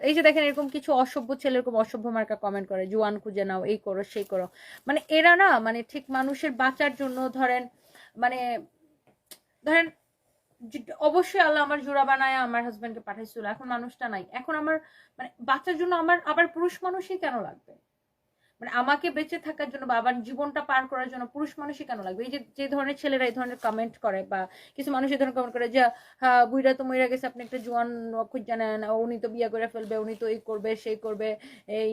এই যে দেখেন এরকম কিছু অসভ্য ছেলে এরকম অসভ্য মার্কা কমেন্ট করে, জোয়ান খুঁজে নাও, এই করো, সেই করো। মানে এরা না মানে ঠিক মানুষের বাঁচার জন্য ধরেন মানে ধরেন, অবশ্যই আল্লাহ আমার জোড়া বানায়, আমার হাজব্যান্ডকে পাঠাইছিল, এখন মানুষটা নাই। এখন আমার মানে বাচ্চার জন্য আমার, আবার পুরুষ মানুষই কেন লাগবে? মানে আমাকে বেঁচে থাকার জন্য বা আবার জীবনটা পার করার জন্য পুরুষ মানুষই কেন লাগবে? এই যে যে ধরনের ছেলেরা এই ধরনের কমেন্ট করে বা কিছু মানুষ এই ধরনের কমেন্ট করে যে হ্যাঁ বুইরা তো মইরা গেছে, আপনি একটা জোয়ান খুঁজ জানেন উনি তো বিয়ে করে ফেলবে, উনি তো এই করবে, সেই করবে, এই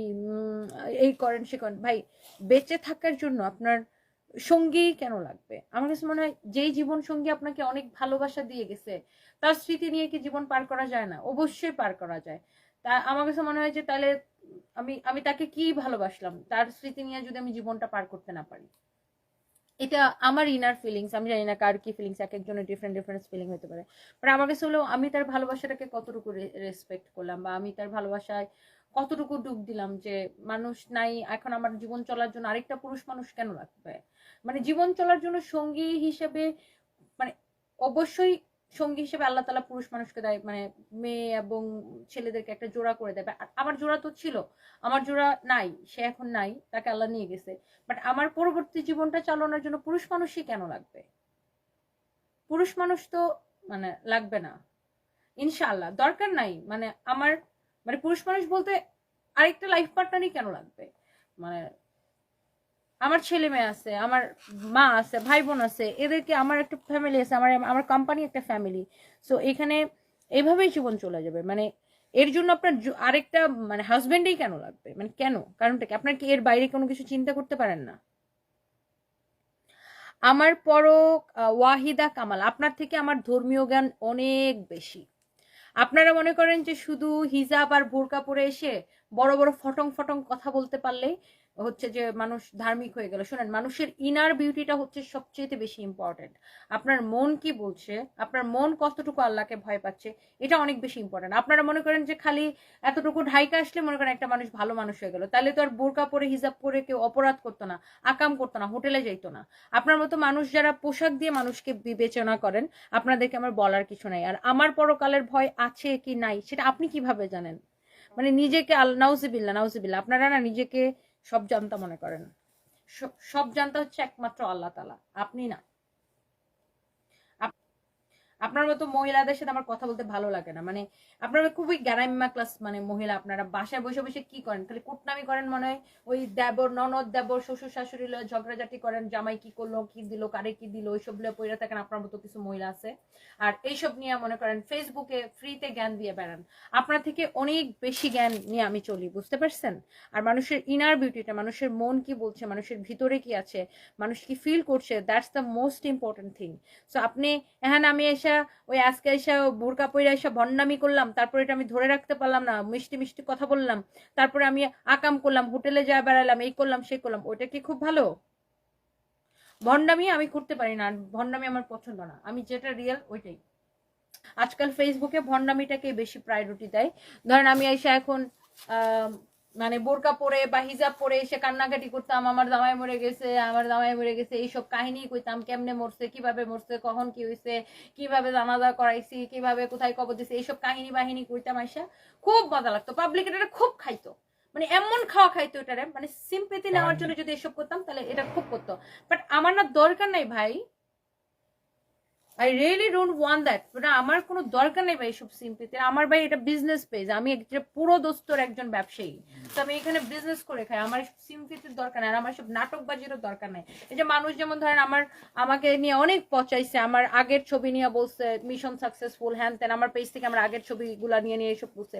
এই করেন, সে করেন। ভাই, বেঁচে থাকার জন্য আপনার সঙ্গী কেন লাগবে? আমার কাছে মনে হয় যেই জীবন সঙ্গী আপনাকে অনেক ভালোবাসা দিয়ে গেছে, তার স্মৃতি নিয়ে কি জীবন পার করা যায় না? অবশ্যই পার করা যায়। তা, আমার কাছে মনে হয় যে তাহলে আমি আমি তাকে কি ভালোবাসলাম? তার স্মৃতি নিয়ে যদি আমি জীবনটা পার করতে না পারি। এটা আমার ইনার ফিলিংস আমি জানি না কার কি ফিলিংস এক একজনের ডিফারেন্ট ডিফারেন্ট ফিলিং হতে পারে। বাট আমার কাছে হলো আমি তার ভালোবাসাটাকে কতটুকু রেসপেক্ট করলাম বা আমি তার ভালোবাসায় কতটুকু ডুব দিলাম যে মানুষ নাই, এখন আমার জীবন চলার জন্য আরেকটা পুরুষ মানুষ কেন লাগবে মানে জীবন চলার জন্য সঙ্গী হিসেবে মানে অবশ্যই সঙ্গী হিসেবে আল্লাহ তালা পুরুষ মানুষকে দেয় মানে মেয়ে এবং ছেলেদেরকে একটা জোড়া করে দেবে আমার জোড়া তো ছিল, আমার জোড়া নাই, সে এখন নাই, তাকে আল্লাহ নিয়ে গেছে। বাট আমার পরবর্তী জীবনটা চালানোর জন্য পুরুষ মানুষই কেন লাগবে? পুরুষ মানুষ তো মানে লাগবে না। ইনশাআল্লাহ, দরকার নাই। মানে আমার মানে পুরুষ মানুষ বলতে আরেকটা লাইফ পার্টনারই কেন লাগবে? মানে আমার ছেলে মেয়ে আছে, আমার মা আছে ভাই বোন আছে, এদেরকে আমার একটা ফ্যামিলি আছে, আমার আমার কোম্পানি একটা ফ্যামিলি সো এখানে এইভাবেই জীবন চলে যাবে। মানে এর জন্য আপনার আরেকটা মানে হাজব্যান্ডেই কেন লাগবে? মানে কেন? কারণটা কি? আপনার কি এর বাইরে কোনো কিছু চিন্তা করতে পারেন না? আমার পরক ওয়াহিদা কামাল, আপনার থেকে আমার ধর্মীয় জ্ঞান অনেক বেশি। আপনারা মনে করেন যে শুধু হিজাব আর বোরকা পরে এসে বড় বড় ফটং ফটং কথা বলতে পারলেই হচ্ছে যে মানুষ ধার্মিক হয়ে গেল। শোনেন, মানুষের ইনার বিউটিটা হচ্ছে সবচেয়ে বেশি ইম্পর্টেন্ট আপনার মন কি বলছে, আপনার মন কতটুকু আল্লাহকে ভয় পাচ্ছে, এটা অনেক বেশি ইম্পর্টেন্ট আপনারা মনে করেন যে খালি এতটুকু ঢাইকা আসলে মনে করেন একটা মানুষ ভালো মানুষ হয়ে গেল। তাহলে তো আর বোরকা পরে, হিজাব পরে কেউ অপরাধ করতো না, আকাম করতো না, হোটেলে যাইতো না। আপনার মতো মানুষ যারা পোশাক দিয়ে মানুষকে বিবেচনা করেন, আপনাদেরকে আমার বলার কিছু নাই। আর আমার পরকালের ভয় আছে কি নাই, সেটা আপনি কীভাবে জানেন? মানে নিজেকে নাউজিবিল্লা নাউজিবিল্লা আপনারা না নিজেকে সব জানতা মনে করেন। সব জানতা হচ্ছে একমাত্র আল্লাহ তালা আপনি না। আপনার মতো মহিলাদের সাথে আমার কথা বলতে ভালো লাগে না। মানে আপনারা খুবই গ্যারাম্মা ক্লাস মানে মহিলা, আপনারা বাসায় বসে বসে কি করেন? খালি কুটনামি করেন মনে হয়? ওই দেবর, ননদ দেবর, শ্বশুর শাশুড়ি ঝগড়াঝাটি করেন, জামাই কি করল, কি দিল, কারে কি দিল, ওইসব লয়ে পইরা থাকেন, আপনার মতো কিছু মহিলা আছে। আর এইসব নিয়ে মনে করেন ফেসবুকে ফ্রিতে জ্ঞান দিয়ে বেড়ান। আপনার থেকে অনেক বেশি জ্ঞান নিয়ে আমি চলি, বুঝতে পারছেন? আর মানুষের ইনার বিউটিটা মানুষের মন কি বলছে, মানুষের ভিতরে কি আছে, মানুষ কি ফিল করছে that's the most important thing so আপনি হ্যাঁ আমি এসে ওই আজকে এসে বোরকা পরে এসে ভণ্ডামি করলাম, তারপরে এটা আমি ধরে রাখতে পারলাম না, মিষ্টি মিষ্টি কথা বললাম, তারপরে আমি আকাম করলাম, হোটেলে যা বেড়ালাম এই করলাম, সে করলাম, ওইটা কি খুব ভালো? ভণ্ডামি আমি করতে পারি না, আর ভণ্ডামি আমার পছন্দ না, আমি যেটা রিয়েল ওইটাই। আজকাল ফেসবুকে ভণ্ডামিটাকে বেশি প্রায়োরিটি দেয়। ধরেন আমি এসে এখন মানে বোরকা পরে বা হিজাব পরে এসে কান্নাকাটি করতাম আমার জামাই মরে গেছে আমার জামাই মরে গেছে এইসব কাহিনী কইতাম কেমনে মরছে কীভাবে মরছে কখন কি হয়েছে কীভাবে জানাজা করাইছি কীভাবে কোথায় কবর দিছে এইসব কাহিনী বাহিনী কইতাম আইসা খুব মজা লাগতো পাবলিক এটা খুব খাইতো মানে এমন খাওয়া খাইতো এটারে মানে সিম্পেতি নেওয়ার জন্য যদি এসব করতাম তাহলে এটা খুব করতো বাট আমার না দরকার নাই ভাই I really don't want that মানে আমার কোনো দরকার নেই ভাই এসব সিম্পিতে। আমার ভাই এটা বিজনেস পেজ আমি একটা পুরো দোস্তর একজন ব্যবসায়ী। তো আমি এখানে বিজনেস করে খাই। আমার সিম্পিতির দরকার নেই। আর আমার সব নাটকবাজিরও দরকার নেই। এই যে মানুষ যেমন ধরেন আমার আমাকে নিয়ে অনেক পচাইছে। আমার আগের ছবি নিয়ে বলছে মিশন সাকসেসফুল হ্যান তেন আমার পেজ থেকে আমার আগের ছবিগুলা নিয়ে নিয়ে এসব বলছে।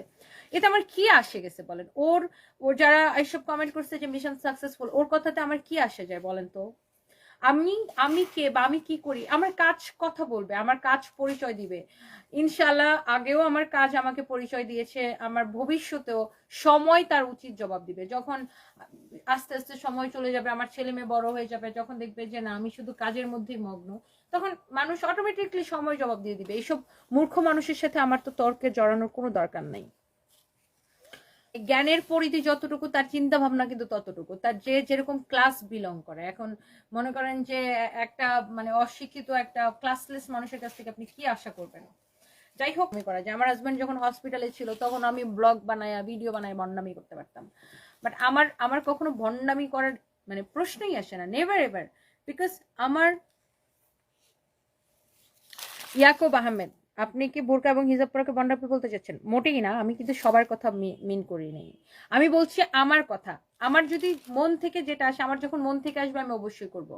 এতে আমার কি আসে গেছে বলেন? ওর ওর যারা এইসব কমেন্ট করছে যে মিশন সাকসেসফুল ওর কথাতে আমার কি আসে যায় বলেন তো? আমি আমি কে বা আমি কি করি? আমার কাজ কথা বলবে, আমার কাজ পরিচয় দিবে। ইনশাল্লাহ আগেও আমার কাজ আমাকে পরিচয় দিয়েছে, আমার ভবিষ্যতেও সময় তার উচিত জবাব দিবে। যখন আস্তে আস্তে সময় চলে যাবে, আমার ছেলে মেয়ে বড় হয়ে যাবে, যখন দেখবে যে না, আমি শুধু কাজের মধ্যেই মগ্ন, তখন মানুষ অটোমেটিকলি সময় জবাব দিয়ে দিবে। এইসব মূর্খ মানুষের সাথে আমার তো তর্কে জড়ানোর কোনো দরকার নেই। জ্ঞানের পরিধি যতটুকু, তার চিন্তা ভাবনা কিন্তু ততটুকু। তার যে যেরকম ক্লাস বিলং করে। এখন মনে করেন যে, একটা মানে অশিক্ষিত একটা ক্লাসলেস মানুষের কাছ থেকে আপনি কি আশা করবেন? যাই হোক আমি করা যায় আমার হাজব্যান্ড যখন হসপিটালে ছিল, তখন আমি ব্লগ বানায়া ভিডিও বানায় ভণ্ডামি করতে পারতাম। বাট আমার আমার কখনো ভণ্ডামি করার মানে প্রশ্নই আসে না। নেভার এভার বিকজ আমার ইয়াকুব আহমেদ আপনি কি বোরকা এবং হিজাব পরাকে বন্ডাপি বলতে চাচ্ছেন? মোটেই না, আমি কিন্তু সবার কথা মিন করি নাই। আমি বলছি আমার কথা। আমার যদি মন থেকে যেটা আসে, আমার যখন মন থেকে আসবে, আমি অবশ্যই করব।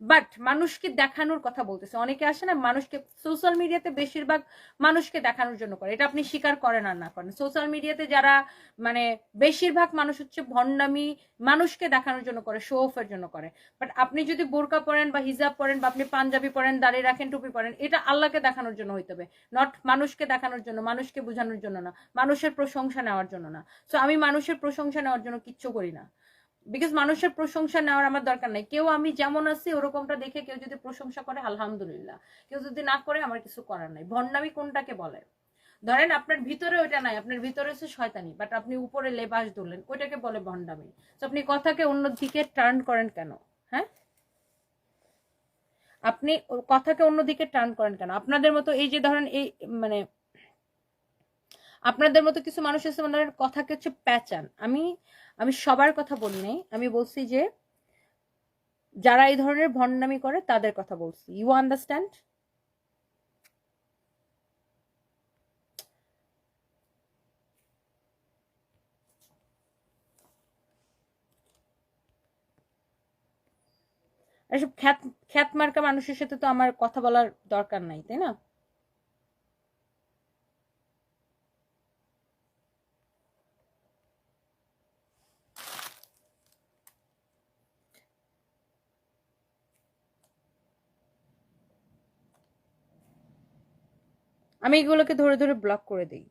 বাট মানুষকে দেখানোর কথা বলতেছে। অনেকে আসে না, মানুষকে সোশ্যাল মিডিয়াতে বেশিরভাগ মানুষকে দেখানোর জন্য করে। এটা আপনি স্বীকার করেন আর না করেন। সোশ্যাল মিডিয়াতে যারা মানে বেশিরভাগ মানুষ হচ্ছে ভণ্ডামি মানুষকে দেখানোর জন্য করে শো অফের জন্য করে। বাট আপনি যদি বোরকা পরেন বা হিজাব পরেন বা আপনি পাঞ্জাবি পরেন দাঁড়িয়ে রাখেন, টুপি পরেন, এটা আল্লাহকে দেখানোর জন্য হইতে হবে। নট মানুষকে দেখানোর জন্য, মানুষকে বোঝানোর জন্য না। মানুষের প্রশংসা নেওয়ার জন্য না। সো আমি মানুষের প্রশংসা নেওয়ার জন্য কিচ্ছু করি না। বিকজ মানুষের প্রশংসা নেওয়ার আমার দরকার নাই। কেউ আমি যেমন আছি, ওরকমটা দেখে কেউ যদি প্রশংসা করে, আলহামদুলিল্লাহ। কেউ যদি না করে, আমার কিছু করার নাই। ভণ্ডামি কোনটাকে বলে? ধরেন আপনার ভিতরে ওইটা নাই, আপনার ভিতরে হচ্ছে শয়তানি বাট আপনি উপরে লেবাস ধরলেন, ওইটাকে বলে ভণ্ডামি। তো আপনি কথাকে অন্য দিকে টার্ন করেন কেন? হ্যাঁ? আপনি কথাকে অন্যদিকে টার্ন করেন কেন? আপনাদের মতো এই যে ধরেন এই মানে আপনাদের মতো কিছু মানুষ আছে মানে কথাকে হচ্ছে প্যাচান। আমি আমি সবার কথা বলি নাই। আমি বলছি যে, যারা এই ধরনের ভণ্ডামি করে, তাদের কথা বলছি। ইউ আন্ডারস্ট্যান্ড এসব খ্যাত খ্যাত মার্কা মানুষের সাথে তো আমার কথা বলার দরকার নাই, তাই না? আমি এগুলোকে ধরে ধরে ব্লক করে দিই।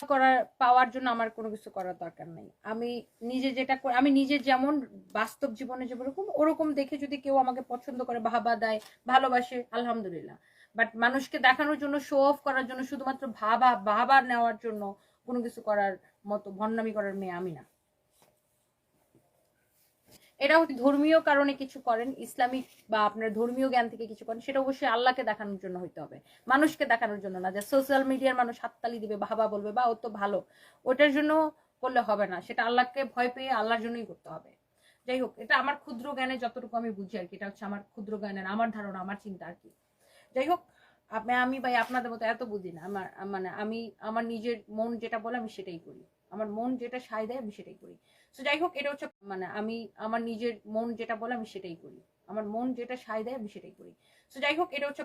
করার, পাওয়ার জন্য আমার কোনো কিছু করার দরকার নেই। আমি নিজে যেটা আমি নিজে যেমন বাস্তব জীবনে যেরকম ওরকম দেখে যদি কেউ আমাকে পছন্দ করে, বাহাবা দেয়, ভালোবাসে, আলহামদুলিল্লাহ। বাট মানুষকে দেখানোর জন্য শো অফ করার জন্য শুধুমাত্র ভাবা, বাহাবা নেওয়ার জন্য কোনো কিছু করার মতো, ভণ্ডামি করার মেয়ে আমি না। এটা ধর্মীয় কারণে কিছু করেন, ইসলামিক বা আপনার ধর্মীয় জ্ঞান থেকে কিছু করেন, সেটা অবশ্যই আল্লাহকে দেখানোর জন্য হইতে হবে। মানুষকে দেখানোর জন্য না, যে সোশ্যাল মিডিয়ার মানুষ হাততালি দিবে বাবা বলবে বা ও তো ভালো। ওটার জন্য করলে হবে না, সেটা আল্লাহকে ভয় পেয়ে আল্লাহর জন্যই করতে হবে। যাই হোক, এটা আমার ক্ষুদ্র জ্ঞানে যতটুকু আমি বুঝি আর কি, এটা হচ্ছে আমার ক্ষুদ্র জ্ঞানের, আমার ধারণা, আমার চিন্তা আর কি। যাই হোক আমি ভাই আপনাদের মতো এত বুঝি না, আমার মানে আমি আমার নিজের মন যেটা বলে আমি সেটাই করি। আমার মন যেটা সায় দেয় আমি সেটাই করি। তো যাই হোক, এটা হচ্ছে মানে আমি, আমার নিজের মন যেটা বলে আমি সেটাই করি। আমার মন যেটা সায় দেয় আমি সেটাই করি। তো যাই হোক, এটা হচ্ছে